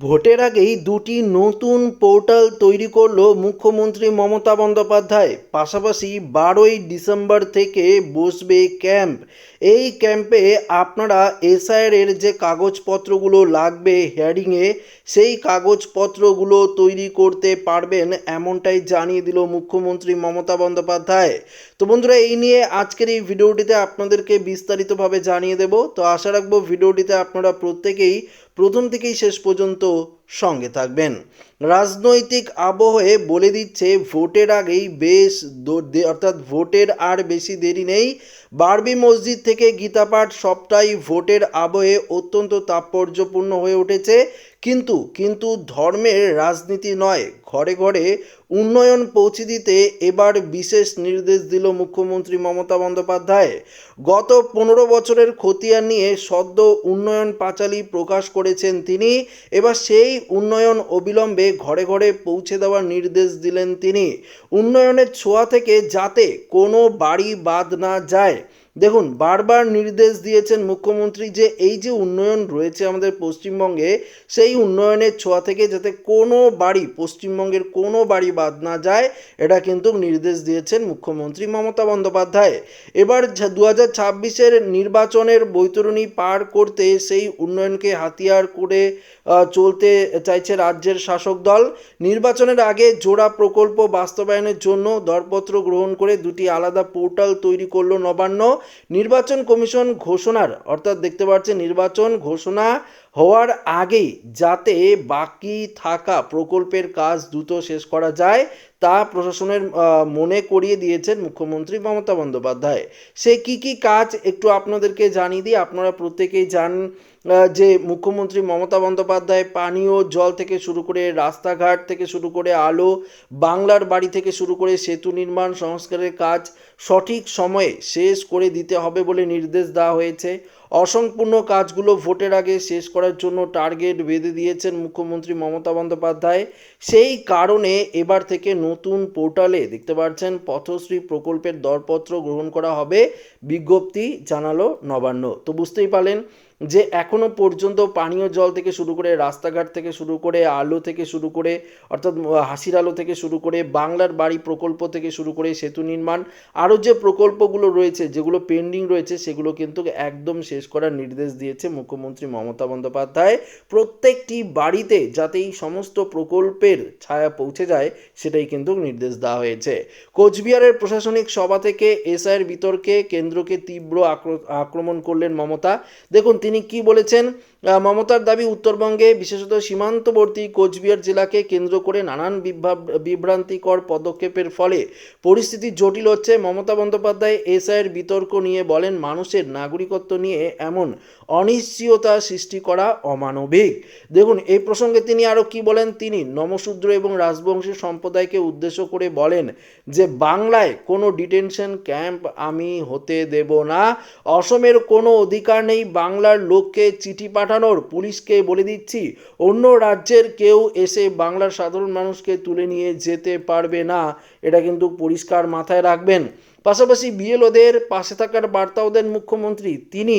ভোটের আগেই দুটি নতুন পোর্টাল তৈরি করল মুখ্যমন্ত্রী মমতা বন্দ্যোপাধ্যায়। পাশাপাশি বারোই ডিসেম্বর থেকে বসবে ক্যাম্প। এই ক্যাম্পে আপনারা এসআইয়ের যে কাগজপত্রগুলো লাগবে হিয়ারিংয়ে, সেই কাগজপত্রগুলো তৈরি করতে পারবেন এমনটাই জানিয়ে দিল মুখ্যমন্ত্রী মমতা বন্দ্যোপাধ্যায়। তো বন্ধুরা, এই নিয়ে আজকের এই ভিডিওটিতে আপনাদেরকে বিস্তারিতভাবে জানিয়ে দেব। তো আশা রাখব ভিডিওটিতে আপনারা প্রত্যেকেই প্রথম থেকেই শেষ পর্যন্ত সঙ্গে থাকবেন। রাজনৈতিক আবহে বলে দিচ্ছে, ভোটের আগেই বেশ অর্থাৎ ভোটের আর বেশি দেরি নেই। বারবি মসজিদ থেকে গীতাপাঠ সবটাই ভোটের আবহে অত্যন্ত তাৎপর্যপূর্ণ হয়ে উঠেছে। কিন্তু কিন্তু ধর্মের রাজনীতি নয়। ঘরে ঘরে উন্নয়ন পৌঁছে দিতে এবার বিশেষ নির্দেশ দিল মুখ্যমন্ত্রী মমতা বন্দ্যোপাধ্যায়। গত পনেরো বছরের খতিয়ান নিয়ে সদ্য উন্নয়ন পাঁচালী প্রকাশ করেছেন তিনি। এবার সেই উন্নয়ন অবিলম্বে ঘরে ঘরে পৌঁছে দেওয়ার নির্দেশ দিলেন তিনি। উন্নয়নের ছোঁয়া থেকে যাতে কোনো বাড়ি বাদ না যায়। দেখুন, বারবার নির্দেশ দিয়েছেন মুখ্যমন্ত্রী যে এই যে উন্নয়ন রয়েছে আমাদের পশ্চিমবঙ্গে, সেই উন্নয়নের ছোঁয়া থেকে যাতে কোনো বাড়ি, পশ্চিমবঙ্গের কোনো বাড়ি বাদ না যায়, এটা কিন্তু নির্দেশ দিয়েছেন মুখ্যমন্ত্রী মমতা বন্দ্যোপাধ্যায়। এবার দু হাজার ছাব্বিশের নির্বাচনের বৈতরণী পার করতে সেই উন্নয়নকে হাতিয়ার করে চলতে চাইছে রাজ্যের শাসক দল। নির্বাচনের আগে জোড়া প্রকল্প বাস্তবায়নের জন্য দরপত্র গ্রহণ করে দুটি আলাদা পোর্টাল তৈরি করল নবান্ন। নির্বাচন কমিশন ঘোষণার, অর্থাৎ দেখতে পাচ্ছেন নির্বাচন ঘোষণা হওয়ার আগেই যাতে বাকি থাকা প্রকল্পের কাজ দ্রুত শেষ করা যায়, তা প্রশাসনের মনে করিয়ে দিয়েছেন মুখ্যমন্ত্রী মমতা বন্দ্যোপাধ্যায়। সে কি কি কাজ একটু আপনাদেরকে জানিয়ে দিই, আপনারা প্রত্যেকেই জান যে মুখ্যমন্ত্রী মমতা বন্দ্যোপাধ্যায় পানীয় জল থেকে শুরু করে রাস্তাঘাট থেকে শুরু করে আলো, বাংলার বাড়ি থেকে শুরু করে সেতু নির্মাণ, সংস্কারের কাজ সঠিক সময়ে শেষ করে দিতে হবে বলে নির্দেশ দেওয়া হয়েছে। অসম্পূর্ণ কাজগুলো ভোটের আগে শেষ করার জন্য টার্গেট বেঁধে দিয়েছেন মুখ্যমন্ত্রী মমতা বন্দ্যোপাধ্যায়। সেই কারণে এবার থেকে নতুন পোর্টালে দেখতে পাচ্ছেন, পথশ্রী প্রকল্পের দরপত্র গ্রহণ করা হবে। বিজ্ঞপ্তি জানালো নবান্ন। তো বুঝতেই পারলেন যে এখনও পর্যন্ত পানীয় জল থেকে শুরু করে রাস্তাঘাট থেকে শুরু করে আলো থেকে শুরু করে, অর্থাৎ হাসির আলো থেকে শুরু করে, বাংলার বাড়ি প্রকল্প থেকে শুরু করে সেতু নির্মাণ আরও যে প্রকল্পগুলো রয়েছে, যেগুলো পেন্ডিং রয়েছে, সেগুলো কিন্তু একদম শেষ করার নির্দেশ দিয়েছে মুখ্যমন্ত্রী মমতা বন্দ্যোপাধ্যায়। প্রত্যেকটি বাড়িতে যাতে এই সমস্ত প্রকল্পের ছায়া পৌঁছে যায়, সেটাই কিন্তু নির্দেশ দেওয়া হয়েছে। কোচবিহারের প্রশাসনিক সভা থেকে এসআইয়ের বিতর্কে কেন্দ্রকে তীব্র আক্র- আক্রমণ করলেন মমতা। দেখুন তিনি কি বলেছেন? মমতার দাবি উত্তরবঙ্গে, বিশেষত সীমান্তবর্তী কোচবিহার জেলাকে কেন্দ্র করে নানান বিভ্রান্তিকর পদক্ষেপের ফলে পরিস্থিতি জটিল হচ্ছে। মমতা বন্দ্যোপাধ্যায় এসআইয়ের বিতর্ক নিয়ে বলেন, মানুষের নাগরিকত্ব নিয়ে এমন অনিশ্চয়তা সৃষ্টি করা অমানবিক। দেখুন, এই প্রসঙ্গে তিনি আরও কি বলেন? তিনি নমশূদ্র এবং রাজবংশী সম্প্রদায়কে উদ্দেশ্য করে বলেন যে, বাংলায় কোনো ডিটেনশন ক্যাম্প আমি হতে দেব না। অসমের কোনো অধিকার নেই। বাংলার লোককে চিঠি পাঠানোর পুলিশকে বলে দিচ্ছি, অন্য রাজ্যের কেউ এসে বাংলার সাধারণ মানুষকে তুলে নিয়ে যেতে পারবে না। এটা কিন্তু পরিষ্কার মাথায় রাখবেন। পাশাপাশি বিএলওদের পাশে থাকার বার্তাও দেন মুখ্যমন্ত্রী। তিনি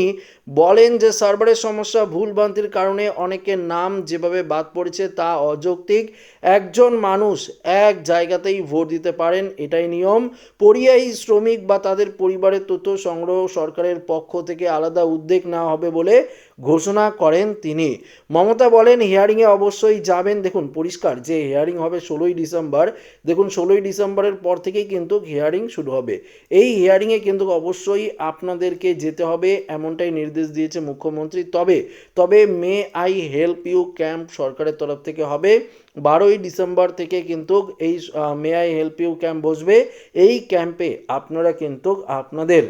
বলেন যে, সার্ভারের সমস্যা ভুলভ্রান্তির কারণে অনেকের নাম যেভাবে বাদ পড়েছে তা অযৌক্তিক। একজন মানুষ এক জায়গাতেই ভোট দিতে পারেন, এটাই নিয়ম। পরিযায়ী শ্রমিক বা তাদের পরিবারের তথ্য সংগ্রহ সরকারের পক্ষ থেকে আলাদা উদ্যোগ নেওয়া হবে বলে ঘোষণা করেন তিনি। মমতা বলেন, হিয়ারিংয়ে অবশ্যই যাবেন। দেখুন, পরিষ্কার যে হিয়ারিং হবে ষোলোই ডিসেম্বর। দেখুন, ষোলোই ডিসেম্বরের পর থেকেই কিন্তু হিয়ারিং শুরু হবে। এই হিয়ারিংয়ে কিন্তু অবশ্যই আপনাদেরকে যেতে হবে, এমনটাই নির্দেশ দিয়েছে মুখ্যমন্ত্রী। তবে তবে may I help you camp সরকারের তরফ থেকে হবে। বারোই ডিসেম্বর থেকে কিন্তু এই may I help you camp বসবে। এই ক্যাম্পে আপনারা কিন্তু আপনাদের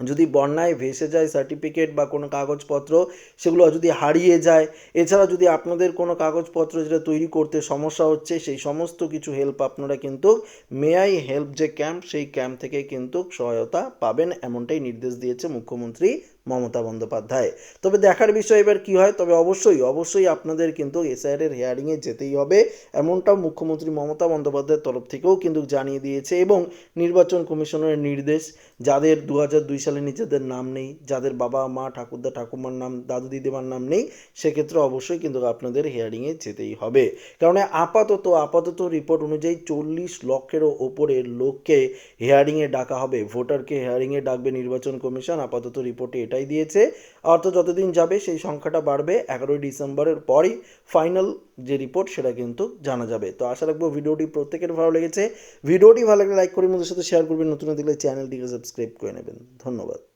যদি বন্যায় ভেসে যায় সার্টিফিকেট বা কোনো কাগজপত্র, সেগুলো যদি হারিয়ে যায়, এছাড়া যদি আপনাদের কোনো কাগজপত্র যেটা তৈরি করতে সমস্যা হচ্ছে, সেই সমস্ত কিছু হেল্প আপনারা কিন্তু মেয়াই হেল্প যে ক্যাম্প সেই ক্যাম্প থেকে কিন্তু সহায়তা পাবেন, এমনটাই নির্দেশ দিয়েছে মুখ্যমন্ত্রী মমতা বন্দ্যোপাধ্যায়। তবে দেখার বিষয় এবার কি হয়? তবে অবশ্যই অবশ্যই আপনাদের কিন্তু এসআইআর এর হেয়ারিংয়ে যেতেই হবে। এমনটাও মুখ্যমন্ত্রী মমতা বন্দ্যোপাধ্যায়ের তরফ থেকেও কিন্তু জানিয়ে দিয়েছে এবং নির্বাচন কমিশনের নির্দেশ, যাদের দু দুই সালে নিজেদের নাম নেই, যাদের বাবা মা, ঠাকুরদা, ঠাকুমার নাম, দাদু দিদিমার নাম নেই, সেক্ষেত্রে অবশ্যই কিন্তু আপনাদের হেয়ারিংয়ে যেতেই হবে। কারণ আপাতত আপাতত রিপোর্ট অনুযায়ী চল্লিশ লক্ষেরও ওপরের লোককে হেয়ারিংয়ে ডাকা হবে। ভোটারকে হেয়ারিংয়ে ডাকবে নির্বাচন কমিশন, আপাতত রিপোর্টে এটাই দিয়েছে। অর্থাৎ যতদিন যাবে সেই সংখ্যাটা বাড়বে। এগারোই ডিসেম্বরের পরই ফাইনাল যে রিপোর্ট সেটা কিন্তু জানা যাবে। তো আশা রাখব ভিডিওটি প্রত্যেকের ভালো লেগেছে। ভিডিওটি ভালো লাগলে লাইক করে মধ্যে সাথে শেয়ার করবেন। নতুন দিলে চ্যানেলটিকে সাবস্ক্রাইব করে নেবেন। ধন্যবাদ।